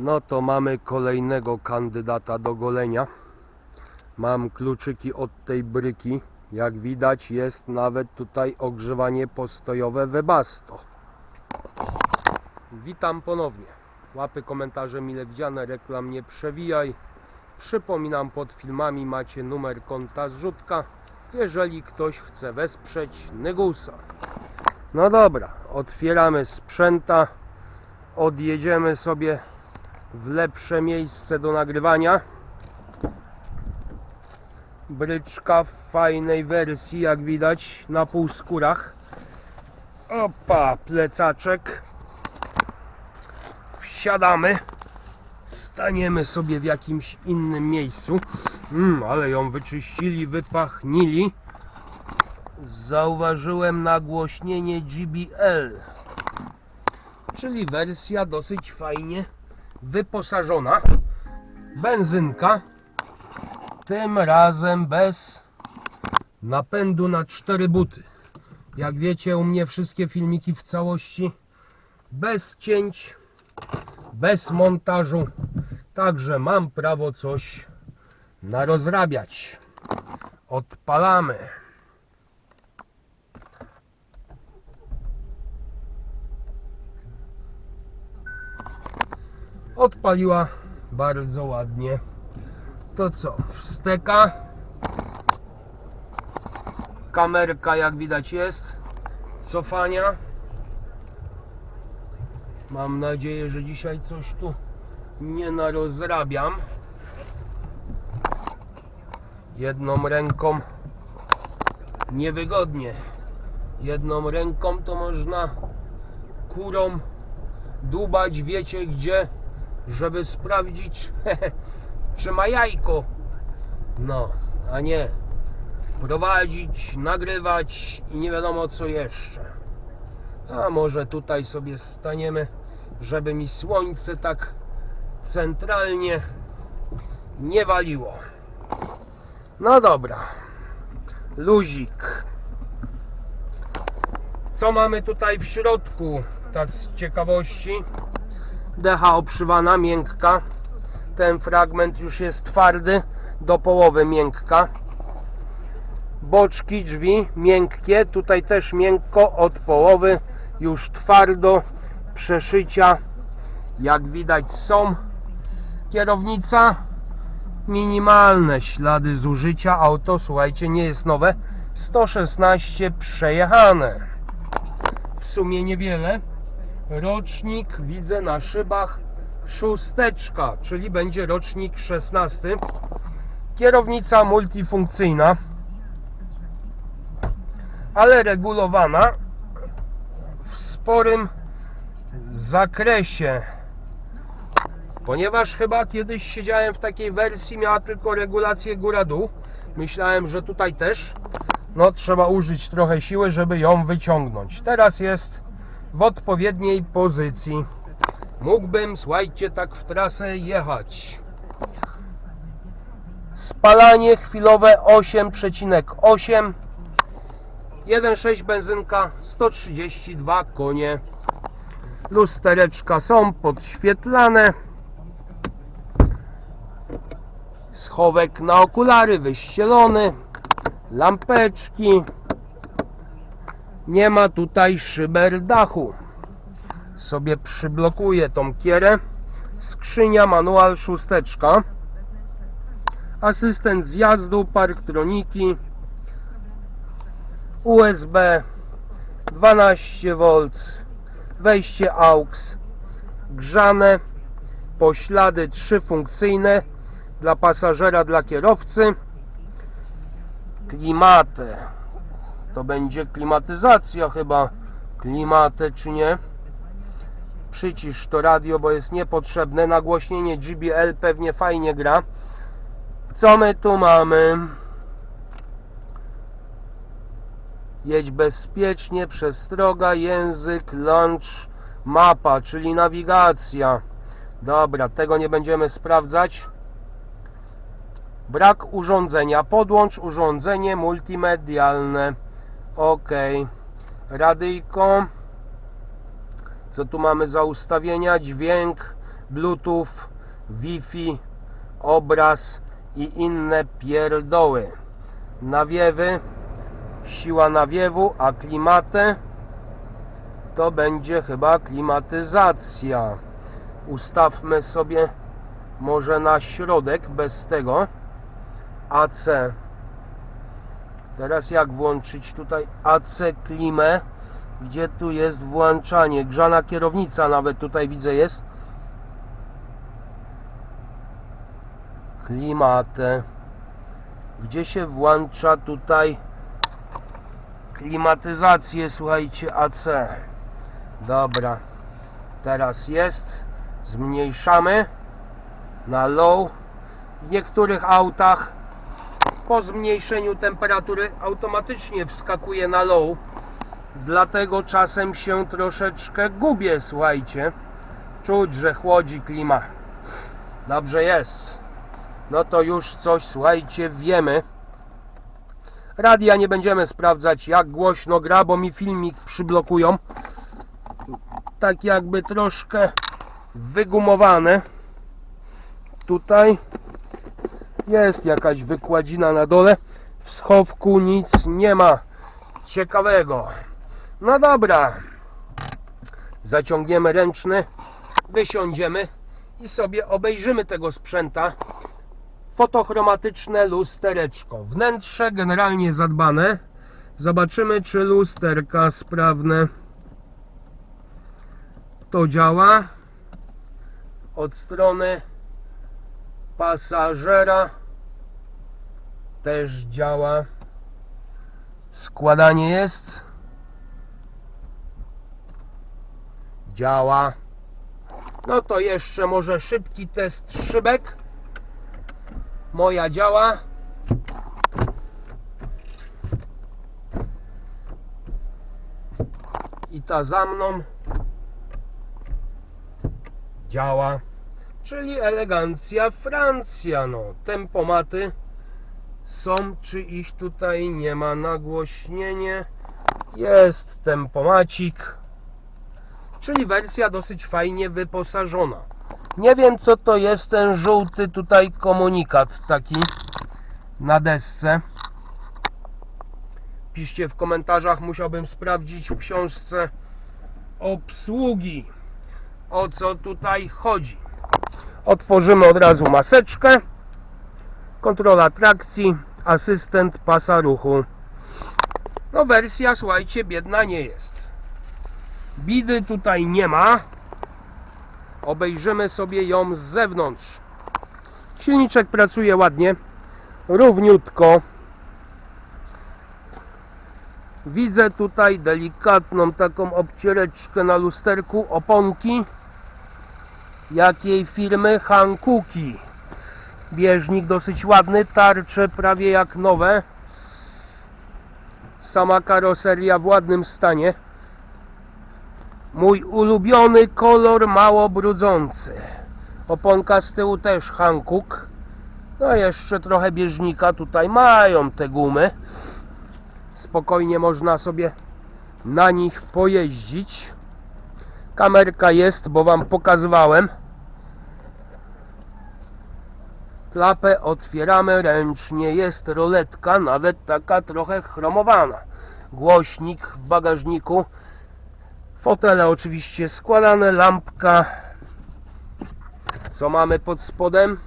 No to mamy kolejnego kandydata do golenia. Mam kluczyki od tej bryki. Jak widać jest nawet tutaj ogrzewanie postojowe Webasto. Witam ponownie. Łapy, komentarze mile widziane, reklam nie przewijaj. Przypominam, pod filmami macie numer konta zrzutka, jeżeli ktoś chce wesprzeć Nygusa. No dobra, otwieramy sprzęta, odjedziemy sobie w lepsze miejsce do nagrywania. Bryczka w fajnej wersji, jak widać, na półskórach. Opa, plecaczek. Wsiadamy. Staniemy sobie w jakimś innym miejscu. Mm, ale ją wyczyścili, wypachnili. Zauważyłem nagłośnienie GBL, czyli wersja dosyć fajnie wyposażona. Benzynka, tym razem bez napędu na cztery buty. Jak wiecie, u mnie wszystkie filmiki w całości bez cięć, bez montażu. Także mam prawo coś narozrabiać. Odpalamy. Odpaliła bardzo ładnie. To co? Wsteka. Kamerka jak widać jest. Cofania. Mam nadzieję, że dzisiaj coś tu nie narozrabiam. Jedną ręką niewygodnie. Jedną ręką to można kurą dubać wiecie gdzie, żeby sprawdzić czy ma jajko. No, a nie prowadzić, nagrywać i nie wiadomo co jeszcze. A może tutaj sobie staniemy, żeby mi słońce tak centralnie nie waliło. No dobra. Luzik. Co mamy tutaj w środku? Tak z ciekawości. Decha obszywana, miękka. Ten fragment już jest twardy, do połowy miękka. Boczki drzwi miękkie, tutaj też miękko od połowy, już twardo. Przeszycia, jak widać, są. Kierownica minimalne ślady zużycia. Auto, słuchajcie, nie jest nowe. 116 przejechane. W sumie niewiele. Rocznik widzę na szybach szósteczka, czyli będzie rocznik 16. Kierownica multifunkcyjna, ale regulowana w sporym zakresie. Ponieważ chyba kiedyś siedziałem w takiej wersji, miała tylko regulację góra-dół. Myślałem, że tutaj też. No, trzeba użyć trochę siły, żeby ją wyciągnąć. Teraz jest w odpowiedniej pozycji. Mógłbym, słuchajcie, tak w trasę jechać. Spalanie chwilowe 8,8. 1,6 benzynka, 132 konie. Lustereczka są podświetlane. Schowek na okulary wyścielony. Lampeczki. Nie ma tutaj szyber dachu. Sobie przyblokuję tą kierę. Skrzynia, manual, szósteczka. Asystent zjazdu, parktroniki. USB 12V. Wejście AUX. Grzane. Poślady trzyfunkcyjne dla pasażera, dla kierowcy. Klimatę. To będzie klimatyzacja chyba. Klimatę czy nie? Przycisz to radio, bo jest niepotrzebne. Nagłośnienie GBL pewnie fajnie gra. Co my tu mamy? Jedź bezpiecznie, przestroga, język, launch, mapa, czyli nawigacja. Dobra, tego nie będziemy sprawdzać. Brak urządzenia. Podłącz urządzenie multimedialne. OK. Radyjko. Co tu mamy za ustawienia? Dźwięk, Bluetooth, Wi-Fi, obraz i inne pierdoły. Nawiewy, siła nawiewu, a klimatę to będzie chyba klimatyzacja. Ustawmy sobie może na środek bez tego AC. Teraz jak włączyć tutaj AC klimę? Gdzie tu jest włączanie? Grzana kierownica nawet tutaj widzę jest. Klimatę. Gdzie się włącza tutaj klimatyzację, słuchajcie, AC. Dobra. Teraz jest. Zmniejszamy na low. W niektórych autach po zmniejszeniu temperatury automatycznie wskakuje na low. Dlatego czasem się troszeczkę gubię, słuchajcie. Czuć, że chłodzi klima. Dobrze jest. No to już coś, słuchajcie, wiemy. Radia nie będziemy sprawdzać, jak głośno gra, bo mi filmik przyblokują. Tak jakby troszkę wygumowane. Tutaj jest jakaś wykładzina na dole. W schowku nic nie ma ciekawego. No dobra. Zaciągniemy ręczny, wysiądziemy i sobie obejrzymy tego sprzęta. Fotochromatyczne lustereczko. Wnętrze generalnie zadbane. Zobaczymy, czy lusterka sprawne. To działa. Od strony pasażera też działa. Składanie jest. Działa. No to jeszcze może szybki test szybek. Moja działa. I ta za mną działa. Czyli elegancja Francja. No, tempomaty są, czy ich tutaj nie ma. Nagłośnienie jest tempomacik. Czyli wersja dosyć fajnie wyposażona. Nie wiem co to jest ten żółty tutaj komunikat taki na desce. Piszcie w komentarzach, musiałbym sprawdzić w książce obsługi o co tutaj chodzi. Otworzymy od razu maseczkę. Kontrola trakcji, asystent pasa ruchu. No wersja, słuchajcie, biedna nie jest. Bidy tutaj nie ma. Obejrzymy sobie ją z zewnątrz. Silniczek pracuje ładnie, równiutko. Widzę tutaj delikatną taką obciereczkę na lusterku oponki. Jakiej firmy? Hankuki. Bieżnik dosyć ładny, tarcze prawie jak nowe. Sama karoseria w ładnym stanie. Mój ulubiony kolor mało brudzący. Oponka z tyłu też Hankuk. No jeszcze trochę bieżnika tutaj mają te gumy. Spokojnie można sobie na nich pojeździć. Kamerka jest, bo Wam pokazywałem. Klapę otwieramy ręcznie. Jest roletka, nawet taka trochę chromowana. Głośnik w bagażniku. Fotele oczywiście składane, lampka. Co mamy pod spodem?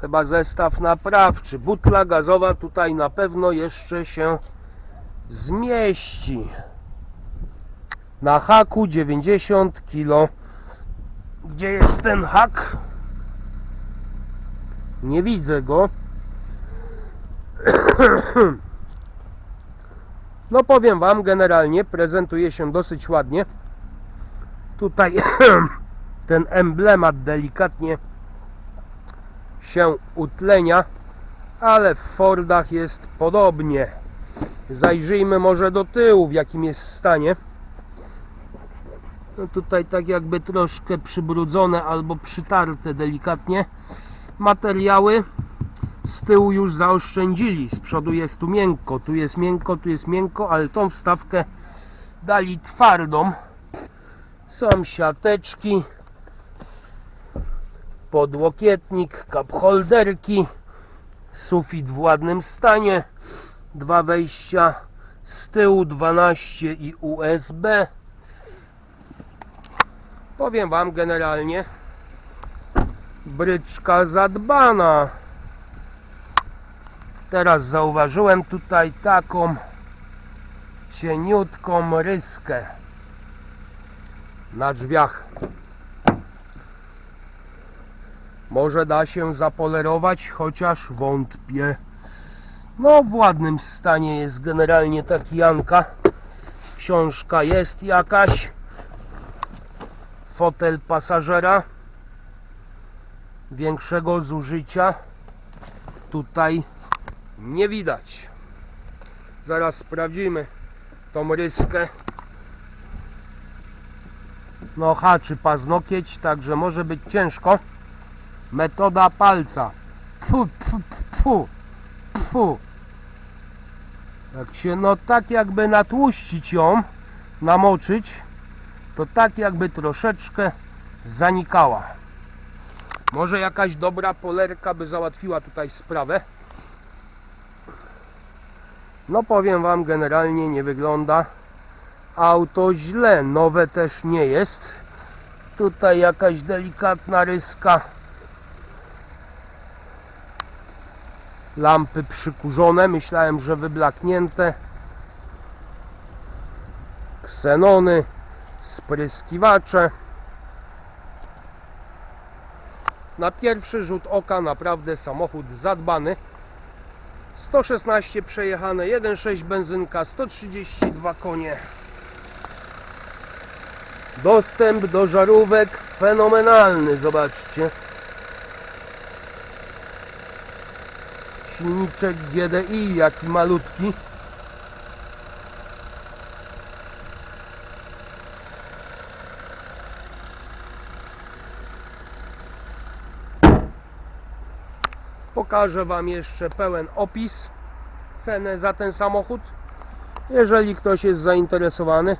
Chyba zestaw naprawczy. Butla gazowa tutaj na pewno jeszcze się zmieści. Na haku 90 kg. Gdzie jest ten hak? Nie widzę go. No powiem Wam, generalnie prezentuje się dosyć ładnie. Tutaj ten emblemat delikatnie się utlenia, ale w Fordach jest podobnie. Zajrzyjmy może do tyłu, w jakim jest stanie. No tutaj tak jakby troszkę przybrudzone albo przytarte delikatnie. Materiały z tyłu już zaoszczędzili. Z przodu jest tu miękko, tu jest miękko, tu jest miękko, ale tą wstawkę dali twardą. Są siateczki, podłokietnik, kapholderki, sufit w ładnym stanie, dwa wejścia z tyłu 12 i USB. Powiem Wam generalnie, bryczka zadbana. Teraz zauważyłem tutaj taką cieniutką ryskę na drzwiach. Może da się zapolerować, chociaż wątpię. No, w ładnym stanie jest generalnie ta kijanka. Książka jest jakaś. Fotel pasażera. Większego zużycia tutaj nie widać. Zaraz sprawdzimy tą ryskę. No haczy paznokieć, także może być ciężko. Metoda palca. Pu, pu, pu. Jak się, no tak jakby natłuścić ją, namoczyć, to tak jakby troszeczkę zanikała. Może jakaś dobra polerka by załatwiła tutaj sprawę. No powiem Wam, generalnie nie wygląda auto źle. Nowe też nie jest. Tutaj jakaś delikatna ryska. Lampy przykurzone. Myślałem, że wyblaknięte. Ksenony, spryskiwacze. Na pierwszy rzut oka naprawdę samochód zadbany. 116 przejechane, 1,6 benzynka, 132 konie. Dostęp do żarówek fenomenalny, zobaczcie. Silniczek GDI, jaki malutki. Pokażę Wam jeszcze pełen opis, cenę za ten samochód. Jeżeli ktoś jest zainteresowany,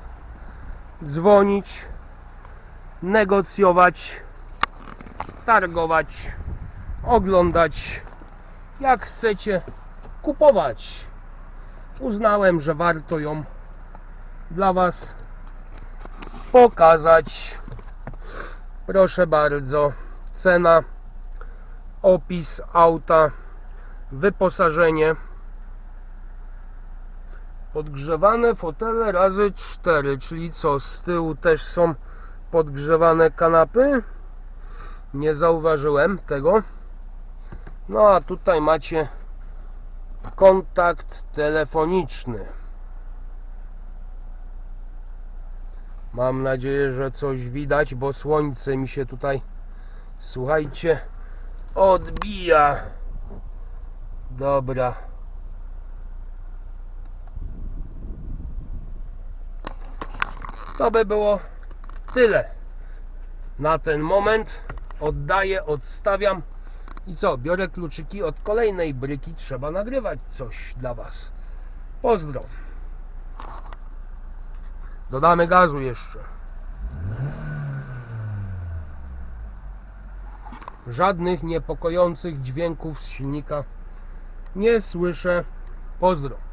dzwonić, negocjować, targować, oglądać, jak chcecie kupować. Uznałem, że warto ją dla Was pokazać. Proszę bardzo, cena opis auta, wyposażenie, podgrzewane fotele razy 4, czyli co, z tyłu też są podgrzewane kanapy? Nie zauważyłem tego. No a tutaj macie kontakt telefoniczny. Mam nadzieję, że coś widać, bo słońce mi się tutaj, słuchajcie, odbija. Dobra. To by było tyle na ten moment. Oddaję, odstawiam. I co? Biorę kluczyki od kolejnej bryki. Trzeba nagrywać coś dla Was. Pozdro. Dodamy gazu jeszcze. Żadnych niepokojących dźwięków z silnika nie słyszę. Pozdro.